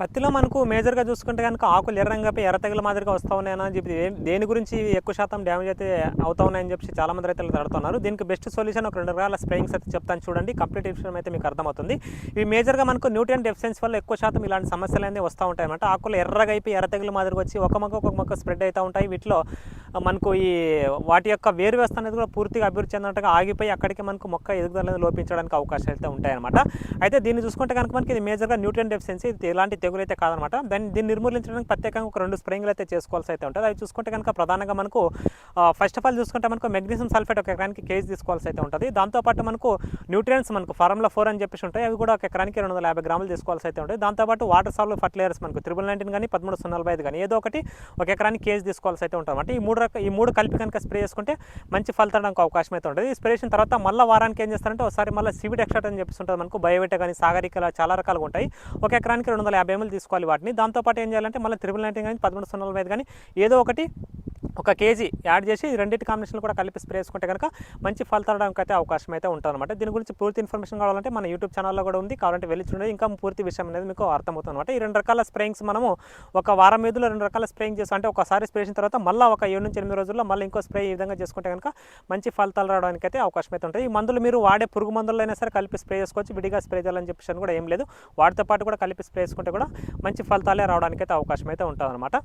పత్తిలో మనకు మేజర్గా చూసుకుంటే కనుక ఆకులు ఎర్రంగా ఎర్ర తెగల మాదిరిగా వస్తూ ఉన్నాయని చెప్పి దేని గురించి ఎక్కువ శాతం డ్యామేజ్ అయితే అవుతా ఉన్నాయని చెప్పి చాలా మంది రైతులు తడుతున్నారు. దీనికి బెస్ట్ సొల్యూషన్ ఒక రెండు రకాల స్ప్రేయింగ్స్ అయితే చెప్తాను చూడండి. కంప్లీట్ విషయం అయితే మీకు అర్థమవుతుంది. ఇవి మేజర్గా మనకు న్యూట్రియన్ డెఫిషియన్స్ వల్ల ఎక్కువ శాతం ఇలాంటి సమస్యలు అనేది వస్తూ ఉంటాయి అన్నమాట. ఆకులు ఎర్రగా అయిపోయి ఎర్ర తెగల మాదిరిగా వచ్చి ఒక మొక్క ఒక మొక్క స్ప్రెడ్ అవుతూ ఉంటాయి. వీటిలో మనకు ఈ వాటి యొక్క వేరు వ్యవస్థ అనేది కూడా పూర్తిగా అభివృద్ధి చెందినట్టుగా ఆగిపోయి అక్కడికి మనకు మొక్క ఎదుగుదల లోపించడానికి అవకాశాలు అయితే ఉంటాయన్నమాట. అయితే దీన్ని చూసుకుంటే కనుక మనకి ఇది మేజర్గా న్యూట్రియన్ డెఫిషియన్సీ ఇలాంటి తెగులు అయితే కాదనమాట. దాన్ని దీన్ని నిర్మూలించడానికి ప్రత్యేకంగా ఒక రెండు స్ప్రేయింగ్లు అయితే చేసుకోవాల్సి అయితే ఉంటుంది. అవి చూసుకుంటే కనుక ప్రధానంగా మనకు ఫస్ట్ ఆఫ్ ఆల్ చూసుకుంటే మనకు మెగ్నీషియం సల్ఫేట్ ఒక ఎకరానికి కేజీ తీసుకోవాల్సి అయితే ఉంటుంది. దాంతోపాటు మనకు న్యూట్రియన్స్ మనకు ఫార్ములా ఫోర్ అని చెప్పేసి ఉంటాయి. అవి కూడా ఒక ఎకరానికి రెండు వందల యాభై గ్రాములు తీసుకోవాల్సి అయితే ఉంటుంది. దాంతోపాటు వాటర్ సాల్ ఫర్టిలైజర్స్ మనకు త్రిబుల్ నైన్టీన్ కానీ పదమూడు సున్నా నలభై ఐదు కానీ ఏదో ఒకటి ఒక ఎకరానికి కేజీ తీసుకోవాల్సి అయితే ఉంటుంది అంటే ఈ మూడు రక ఈ మూడు కలిపి కనుక స్ప్రే చేసుకుంటే మంచి ఫలితానికి అవకాశం అయితే ఉంటుంది. ఈ స్ప్రే చేసిన తర్వాత మళ్ళీ వారానికి ఏం చేస్తారంటే ఒకసారి మళ్ళీ సివిడ్ ఎక్స్ట్రా అని చెప్పేసి ఉంటుంది మనకు. బయోవేట కానీ సాగరికలా చాలా రకాలుగా ఉంటాయి. ఒక ఎకరానికి రెండు వందల యాభై ఫ్రేములు తీసుకోవాలి వాటిని. దాంతోపాటు ఏం చేయాలంటే మళ్ళీ త్రిబుల్ నైన్టీన్ కానీ పదమూడు సున్నా ఐదు కానీ ఏదో ఒకటి ఒక కేజీ యాడ్ చేసి రెండింటి కాంబినేషన్ కూడా కలిపి స్ప్రే చేసుకుంటే కనుక మంచి ఫలితానికి అయితే అవకాశం అయితే ఉంటుందన్నమాట. దీని గురించి పూర్తి ఇన్ఫర్మేషన్ కావాలంటే మన యూట్యూబ్ ఛానల్లో కూడా ఉంది. కావాలంటే వెళ్ళి చూడండి. ఇంకా పూర్తి విషయం అనేది మీకు అర్థమవుతుంది అనమాట ఈ రెండు రకాల స్ప్రేయింగ్స్ మనము ఒక వారం మీదులో రెండు రకాల స్ప్రేయింగ్ చేస్తాం అంటే ఒకసారి స్ప్రే చేసిన తర్వాత మళ్ళీ ఒక ఏడు నుంచి ఎనిమిది రోజుల్లో మళ్ళీ ఇంకో స్ప్రే ఈ విధంగా చేసుకుంటే కనుక మంచి ఫలితాలు రావడానికి అయితే అవకాశం అయితే ఉంటుంది. ఈ మందులు మీరు వాడే పురుగు మందులు అయినా సరే కలిపి స్ప్రే చేసుకోవచ్చు. విడిగా స్ప్రే చేయాలని చెప్పేసి కూడా ఏం లేదు. వాటితో పాటు కూడా కలిపి స్ప్రే చేసుకుంటే కూడా మంచి ఫలితాలే రావడానికి అయితే అవకాశం అయితే ఉంటుంది అనమాట